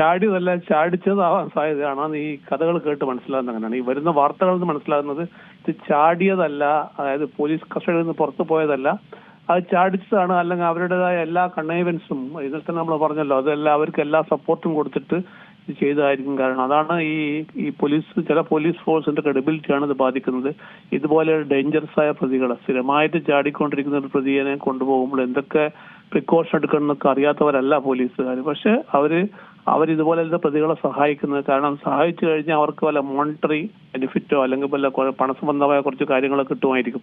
ചാടിയതല്ല ചാടിച്ചതാവാൻ സാധ്യതയാണ്. ഈ കഥകൾ കേട്ട് മനസ്സിലാകുന്ന അങ്ങനെയാണ്. ഈ വരുന്ന വാർത്തകളിൽ നിന്ന് മനസ്സിലാകുന്നത് ഇത് ചാടിയതല്ല അതായത് പോലീസ് കസ്റ്റഡിയിൽ നിന്ന് പുറത്തു പോയതല്ല. അത് ചാടിച്ചതാണ് അല്ലെങ്കിൽ അവരുടേതായ എല്ലാ കണ്ണേവൻസും ഇതിൽ തന്നെ നമ്മൾ പറഞ്ഞല്ലോ അതെല്ലാം അവർക്ക് എല്ലാ സപ്പോർട്ടും കൊടുത്തിട്ട് ഇത് ചെയ്തതായിരിക്കും കാരണം. അതാണ് ഈ ഈ പോലീസ് ചില പോലീസ് ഫോഴ്സിന്റെ ക്രെഡിബിലിറ്റിയാണ് ഇത് ബാധിക്കുന്നത്. ഇതുപോലെ ഡേഞ്ചറസ് ആയ പ്രതികളെ സ്ഥിരമായിട്ട് ചാടിക്കൊണ്ടിരിക്കുന്ന ഒരു പ്രതിയെ കൊണ്ടുപോകുമ്പോൾ എന്തൊക്കെ പ്രിക്കോഷൻ എടുക്കണമെന്നൊക്കെ അറിയാത്തവരല്ല പോലീസുകാർ പക്ഷെ അവർ അവരിതുപോലത്തെ പ്രതികളെ സഹായിക്കുന്നത് കാരണം സഹായിച്ചു കഴിഞ്ഞാൽ അവർക്ക് വല്ല മോണിറ്ററി ബെനിഫിറ്റോ അല്ലെങ്കിൽ വല്ല പണ പണസംബന്ധമായ കുറച്ച് കാര്യങ്ങൾ കിട്ടുമായിരിക്കും.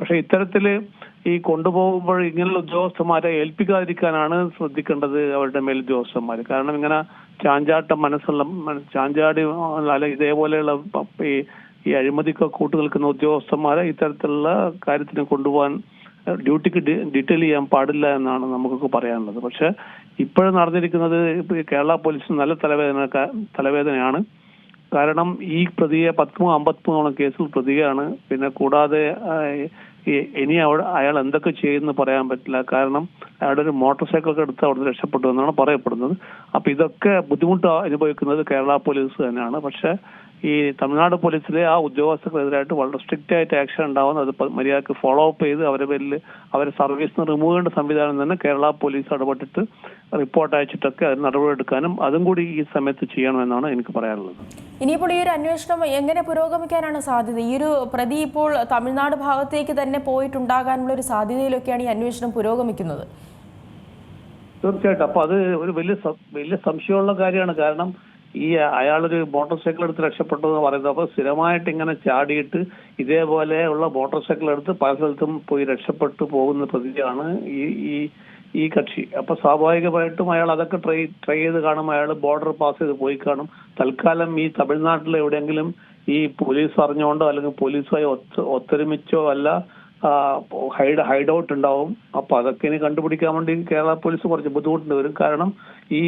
പക്ഷെ ഇത്തരത്തിൽ ഈ കൊണ്ടുപോകുമ്പോൾ ഇങ്ങനെയുള്ള ഉദ്യോഗസ്ഥന്മാരെ ഏൽപ്പിക്കാതിരിക്കാനാണ് ശ്രദ്ധിക്കേണ്ടത് അവരുടെ മേൽ ഉദ്യോഗസ്ഥന്മാർ. കാരണം ഇങ്ങനെ ചാഞ്ചാട്ടം മനസ്സുള്ള മന- ചാഞ്ചാടി അല്ല ഇതേപോലെയുള്ള ഈ ഈ അഴിമതിക്ക് കൂട്ടു നിൽക്കുന്ന ഉദ്യോഗസ്ഥന്മാരെ ഇത്തരത്തിലുള്ള കാര്യത്തിന് കൊണ്ടുപോകാൻ ഡ്യൂട്ടിക്ക് ഡീറ്റെയിൽ ചെയ്യാൻ പാടില്ല എന്നാണ് നമുക്കൊക്കെ പറയാനുള്ളത്. പക്ഷെ ഇപ്പോഴും നടന്നിരിക്കുന്നത് കേരള പോലീസിന് നല്ല തലവേദന തലവേദനയാണ്. കാരണം ഈ പ്രതിയെ പത്തുമോ അമ്പത്തിമൂന്നോളം കേസിൽ പ്രതിയാണ്. പിന്നെ കൂടാതെ ഇനി അവിടെ അയാൾ എന്തൊക്കെ ചെയ്യുമെന്ന് പറയാൻ പറ്റില്ല. കാരണം അയാളുടെ ഒരു മോട്ടോർ സൈക്കിൾ ഒക്കെ എടുത്ത് അവിടെ രക്ഷപ്പെട്ടു എന്നാണ് പറയപ്പെടുന്നത്. അപ്പൊ ഇതൊക്കെ ബുദ്ധിമുട്ട് അനുഭവിക്കുന്നത് കേരള പോലീസ് തന്നെയാണ്. പക്ഷെ ഈ തമിഴ്നാട് പോലീസിലെ ആ ഉദ്യോഗസ്ഥർക്കെതിരായിട്ട് വളരെ സ്ട്രിക്റ്റ് ആയിട്ട് ആക്ഷൻ ഉണ്ടാവുന്ന അത് മര്യാദയ്ക്ക് ഫോളോ അപ്പ് ചെയ്ത് അവരെ പേരിൽ അവരെ സർവീസ് നിന്ന് റിമൂവ് ചെയ്യേണ്ട സംവിധാനം തന്നെ കേരള പോലീസ് ഇടപെട്ടിട്ട് റിപ്പോർട്ട് അയച്ചിട്ടൊക്കെ അതിന് നടപടിയെടുക്കാനും അതും കൂടി ഈ സമയത്ത് ചെയ്യണമെന്നാണ് എനിക്ക് പറയാനുള്ളത്. ഇനിയിപ്പോൾ ഈ ഒരു അന്വേഷണം എങ്ങനെ പുരോഗമിക്കാനാണ് സാധ്യത? ഈ ഒരു പ്രതി ഇപ്പോൾ തമിഴ്നാട് ഭാഗത്തേക്ക് തന്നെ പോയിട്ടുണ്ടാകാനുള്ള ഒരു സാധ്യതയിലൊക്കെയാണ് ഈ അന്വേഷണം പുരോഗമിക്കുന്നത്. തീർച്ചയായിട്ടും. അപ്പൊ അത് ഒരു വലിയ വലിയ സംശയമുള്ള കാര്യമാണ്. കാരണം ഈ അയാളൊരു മോട്ടോർ സൈക്കിൾ എടുത്ത് രക്ഷപ്പെട്ടു എന്ന് പറയുന്നത്. അപ്പൊ സ്ഥിരമായിട്ട് ഇങ്ങനെ ചാടിയിട്ട് ഇതേപോലെ ഉള്ള മോട്ടോർ സൈക്കിൾ എടുത്ത് പല സ്ഥലത്തും പോയി രക്ഷപ്പെട്ടു പോകുന്ന പ്രതിയാണ് ഈ ഈ ഈ കക്ഷി. അപ്പൊ സ്വാഭാവികമായിട്ടും അയാൾ അതൊക്കെ ട്രൈ ട്രൈ ചെയ്ത് കാണും. അയാൾ ബോർഡർ പാസ് ചെയ്ത് പോയി കാണും. തൽക്കാലം ഈ തമിഴ്നാട്ടിൽ എവിടെയെങ്കിലും ഈ പോലീസ് അറിഞ്ഞുകൊണ്ടോ അല്ലെങ്കിൽ പോലീസുമായി ഒത്ത് ഒത്തൊരുമിച്ചോ അല്ല ഹൈഡ് ഹൈഡ് ഔട്ട് ഉണ്ടാവും. അപ്പൊ അതൊക്കെ ഇനി കണ്ടുപിടിക്കാൻ വേണ്ടി കേരള പോലീസ് കുറച്ച് ബുദ്ധിമുട്ടുണ്ട്. വരും. കാരണം ഈ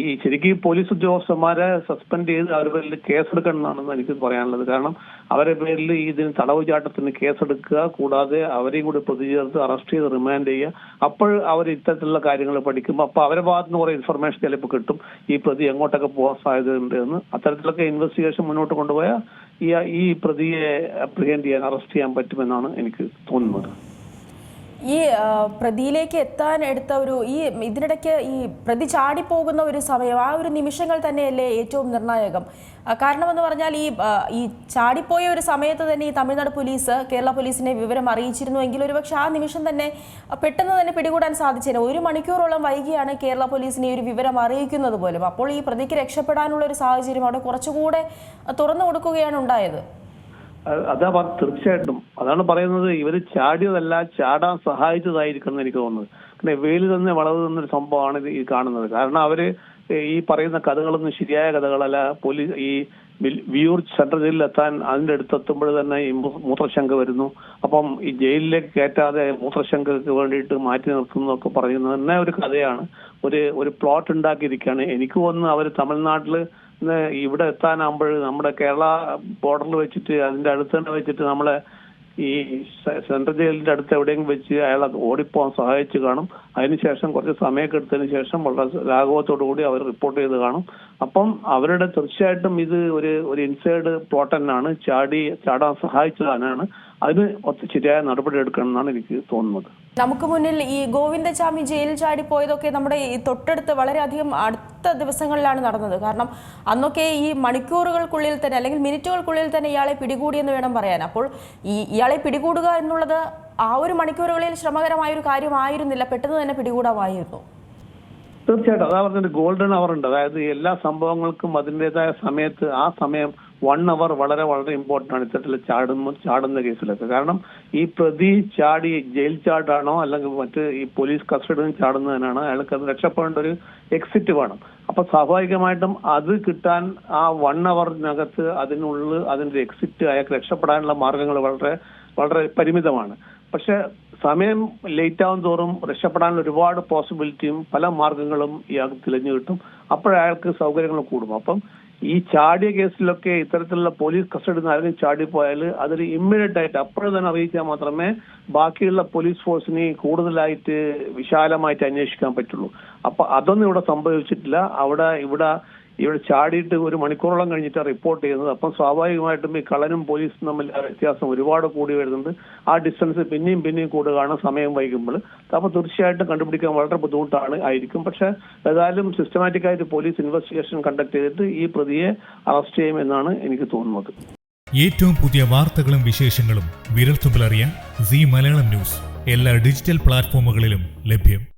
ഈ ശരിക്കും പോലീസ് ഉദ്യോഗസ്ഥന്മാരെ സസ്പെൻഡ് ചെയ്ത് അവരുടെ പേരിൽ കേസെടുക്കണം എന്നാണ് എനിക്ക് പറയാനുള്ളത്. കാരണം അവരെ പേരിൽ ഇതിന് തടവ് ചാട്ടത്തിന് കേസെടുക്കുക കൂടാതെ അവരെയും കൂടി പ്രതി ചേർത്ത് അറസ്റ്റ് ചെയ്ത് റിമാൻഡ് ചെയ്യുക. അപ്പോൾ അവർ ഇത്തരത്തിലുള്ള കാര്യങ്ങൾ പഠിക്കുമ്പോൾ അപ്പൊ അവരെ ഭാഗത്ത് നിന്ന് കുറെ ഇൻഫർമേഷൻ ചിലപ്പോൾ കിട്ടും. ഈ പ്രതി എങ്ങോട്ടൊക്കെ പോകാൻ സാധ്യതയുണ്ട് എന്ന്. അത്തരത്തിലൊക്കെ ഇൻവെസ്റ്റിഗേഷൻ മുന്നോട്ട് കൊണ്ടുപോയാൽ ഈ ഈ പ്രതിയെ അപ്രിഹെൻഡ് ചെയ്യാൻ അറസ്റ്റ് ചെയ്യാൻ പറ്റുമെന്നാണ് എനിക്ക് തോന്നുന്നത്. ഈ പ്രതിയിലേക്ക് എത്താൻ എടുത്ത ഒരു ഈ ഇതിനിടയ്ക്ക് ഈ പ്രതി ചാടിപ്പോകുന്ന ഒരു സമയം ആ ഒരു നിമിഷങ്ങൾ തന്നെയല്ലേ ഏറ്റവും നിർണായകം. കാരണം കാരണമെന്ന് പറഞ്ഞാൽ ഈ ഈ ചാടിപ്പോയ ഒരു സമയത്ത് തന്നെ ഈ തമിഴ്നാട് പോലീസ് കേരള പോലീസിനെ വിവരം അറിയിച്ചിരുന്നുവെങ്കിൽ ഒരുപക്ഷെ ആ നിമിഷം തന്നെ പെട്ടെന്ന് തന്നെ പിടികൂടാൻ സാധിച്ചേനെ. ഒരു മണിക്കൂറോളം വൈകിയാണ് കേരള പോലീസിനെ ഒരു വിവരം അറിയിക്കുന്നത് പോലും. അപ്പോൾ ഈ പ്രതിക്ക് രക്ഷപ്പെടാനുള്ള ഒരു സാഹചര്യം അവിടെ കുറച്ചുകൂടെ തുറന്നു കൊടുക്കുകയാണ് ഉണ്ടായത്. അത് പറ തീർച്ചയായിട്ടും. അതാണ് പറയുന്നത്. ഇവർ ചാടിയതല്ല ചാടാൻ സഹായിച്ചതായിരിക്കണം എന്ന് എനിക്ക് തോന്നുന്നത്. പിന്നെ വെയിൽ തന്നെ വളവ് തന്നൊരു സംഭവമാണ് ഇത് ഈ കാണുന്നത്. കാരണം അവർ ഈ പറയുന്ന കഥകളൊന്നും ശരിയായ കഥകളല്ല. പോലീസ് ഈ വിയൂർ സെൻട്രൽ ജയിലിൽ എത്താൻ അതിന്റെ അടുത്തെത്തുമ്പോൾ തന്നെ ഈ മൂത്രശങ്ക വരുന്നു. അപ്പം ഈ ജയിലിലേക്ക് കയറ്റാതെ മൂത്രശങ്കക്ക് വേണ്ടിയിട്ട് മാറ്റി നിർത്തുന്നു ഒക്കെ പറയുന്നത് തന്നെ ഒരു കഥയാണ്. ഒരു ഒരു പ്ലോട്ട് ഉണ്ടാക്കിയിരിക്കുകയാണ്. എനിക്ക് തോന്നുന്നു അവർ തമിഴ്നാട്ടിൽ ഇന്ന് ഇവിടെ എത്താനാകുമ്പോൾ നമ്മുടെ കേരള ബോർഡറിൽ വെച്ചിട്ട് അതിന്റെ അടുത്ത് തന്നെ വെച്ചിട്ട് നമ്മളെ ഈ സെൻട്രൽ ജയിലിന്റെ അടുത്ത് എവിടെയെങ്കിലും വെച്ച് അയാളെ ഓടിപ്പോകാൻ സഹായിച്ചു കാണും. അതിനുശേഷം കുറച്ച് സമയമൊക്കെ എടുത്തതിന് ശേഷം വളരെ ലാഘവത്തോടു കൂടി അവർ റിപ്പോർട്ട് ചെയ്ത് കാണും. അപ്പം അവരുടെ തീർച്ചയായിട്ടും ഇത് ഒരു ഒരു ഇൻസൈഡ് പ്ലോട്ട് തന്നെയാണ്. ചാടി ചാടാൻ സഹായിച്ചതാണ്. അതിന് ശരിയായ നടപടി എടുക്കണം എന്നാണ് എനിക്ക് തോന്നുന്നത്. നമുക്ക് മുന്നിൽ ഈ ഗോവിന്ദചാമി ജയിലിൽ ചാടിപ്പോയതൊക്കെ നമ്മുടെ ഈ തൊട്ടടുത്ത് വളരെയധികം അടുത്ത ദിവസങ്ങളിലാണ് നടന്നത്. കാരണം അന്നൊക്കെ ഈ മണിക്കൂറുകൾക്കുള്ളിൽ തന്നെ അല്ലെങ്കിൽ മിനിറ്റുകൾക്കുള്ളിൽ തന്നെ ഇയാളെ പിടികൂടിയെന്ന് വേണം പറയാൻ. അപ്പോൾ ഈ ഇയാളെ പിടികൂടുക എന്നുള്ളത് ആ ഒരു മണിക്കൂറുകളിൽ ശ്രമകരമായ ഒരു കാര്യമായിരുന്നില്ല. പെട്ടെന്ന് തന്നെ പിടികൂടാമായിരുന്നു. തീർച്ചയായിട്ടും. അതാ പറഞ്ഞത് ഗോൾഡൻ അവർ ഉണ്ട്. അതായത് എല്ലാ സംഭവങ്ങൾക്കും അതിന്റെതായ സമയത്ത് ആ സമയം വൺ അവർ വളരെ വളരെ ഇമ്പോർട്ടന്റ് ആണ് ഇത്തരത്തിൽ ചാടുന്ന ചാടുന്ന കേസിലൊക്കെ. കാരണം ഈ പ്രതി ചാടി ജയിൽ ചാടാണോ അല്ലെങ്കിൽ മറ്റ് ഈ പോലീസ് കസ്റ്റഡിയിൽ ചാടുന്നതിനാണ് അയാൾക്ക് അത് രക്ഷപ്പെടേണ്ട ഒരു എക്സിറ്റ് വേണം. അപ്പൊ സ്വാഭാവികമായിട്ടും അത് കിട്ടാൻ ആ വൺ അവറിനകത്ത് അതിനുള്ളിൽ അതിന്റെ എക്സിറ്റ് അയാൾക്ക് രക്ഷപ്പെടാനുള്ള മാർഗങ്ങൾ വളരെ വളരെ പരിമിതമാണ്. പക്ഷെ സമയം ലേറ്റ് ആവും തോറും രക്ഷപ്പെടാനുള്ള ഒരുപാട് പോസിബിലിറ്റിയും പല മാർഗങ്ങളും ഇയാൾക്ക് തെളിഞ്ഞു കിട്ടും. അപ്പോഴയാൾക്ക് സൗകര്യങ്ങൾ കൂടും. അപ്പം ഈ ചാടിയ കേസിലൊക്കെ ഇത്തരത്തിലുള്ള പോലീസ് കസ്റ്റഡിയിൽ നിന്ന് ആരെങ്കിലും ചാടിപ്പോയാൽ അതിന് ഇമ്മീഡിയറ്റ് ആയിട്ട് അപ്പോഴും തന്നെ അറിയിച്ചാൽ മാത്രമേ ബാക്കിയുള്ള പോലീസ് ഫോഴ്സിനെ കൂടുതലായിട്ട് വിശാലമായിട്ട് അന്വേഷിക്കാൻ പറ്റുള്ളൂ. അപ്പൊ അതൊന്നും ഇവിടെ സംഭവിച്ചിട്ടില്ല. അവിടെ ഇവിടെ ഇവിടെ ചാടിയിട്ട് ഒരു മണിക്കൂറോളം കഴിഞ്ഞിട്ട് റിപ്പോർട്ട് ചെയ്യുന്നത്. അപ്പം സ്വാഭാവികമായിട്ടും ഈ കള്ളനും പോലീസും തമ്മിൽ വ്യത്യാസം ഒരുപാട് കൂടി വരുന്നുണ്ട്. ആ ഡിസ്റ്റൻസ് പിന്നെയും പിന്നെയും കൂടുകയാണ് സമയം വൈകുമ്പോൾ. അപ്പോൾ തീർച്ചയായിട്ടും കണ്ടുപിടിക്കാൻ വളരെ ബുദ്ധിമുട്ടാണ് ആയിരിക്കും. പക്ഷേ ഏതായാലും സിസ്റ്റമാറ്റിക് ആയിട്ട് പോലീസ് ഇൻവെസ്റ്റിഗേഷൻ കണ്ടക്ട് ചെയ്തിട്ട് ഈ പ്രതിയെ അറസ്റ്റ് ചെയ്യുമെന്നാണ് എനിക്ക് തോന്നുന്നത്. ഏറ്റവും പുതിയ വാർത്തകളും വിശേഷങ്ങളും വിരൽത്തുമ്പിലറിയാൻ സി മലയാളം ന്യൂസ്. എല്ലാ ഡിജിറ്റൽ പ്ലാറ്റ്ഫോമുകളിലും ലഭ്യം.